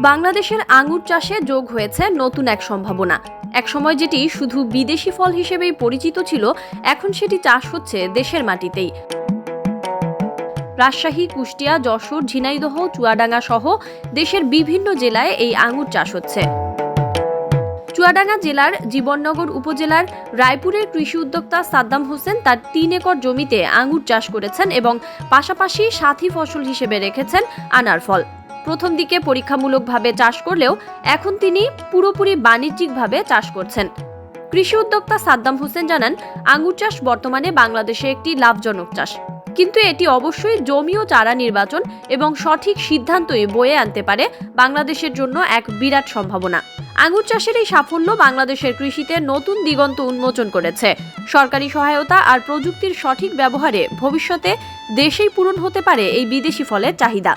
বাংলাদেশের আঙুর চাষে যোগ হয়েছে নতুন এক সম্ভাবনা। একসময় যেটি শুধু বিদেশি ফল হিসেবেই পরিচিত ছিল, এখন সেটি চাষ হচ্ছে দেশের মাটিতেই। রাজশাহী, কুষ্টিয়া, যশোর, ঝিনাইদহ, চুয়াডাঙ্গা সহ দেশের বিভিন্ন জেলায় এই আঙুর চাষ হচ্ছে। চুয়াডাঙ্গা জেলার জীবননগর উপজেলার রায়পুরের কৃষি উদ্যোক্তা সাদ্দাম হোসেন তার তিন একর জমিতে আঙুর চাষ করেছেন এবং পাশাপাশি সাথী ফসল হিসেবে রেখেছেন আনার ফল প্রথম দিকে পরীক্ষামূলকভাবে চাষ করলেও এখন তিনি পুরোপুরি বাণিজ্যিকভাবে চাষ করছেন। কৃষি উদ্যোক্তা সাদ্দাম হোসেন জানান আঙুর চাষ বর্তমানে বাংলাদেশে একটি লাভজনক চাষ। কিন্তু এটি অবশ্যই জমি ও চারা নির্বাচন এবং সঠিক সিদ্ধান্তই বয়ে আনতে পারে বাংলাদেশের জন্য এক বিরাট সম্ভাবনা। আঙুর চাষের এই সাফল্য বাংলাদেশের কৃষিতে নতুন দিগন্ত উন্মোচন করেছে। সরকারি সহায়তা আর প্রযুক্তির সঠিক ব্যবহারে ভবিষ্যতে দেশেই পূরণ হতে পারে এই বিদেশি ফলের চাহিদা।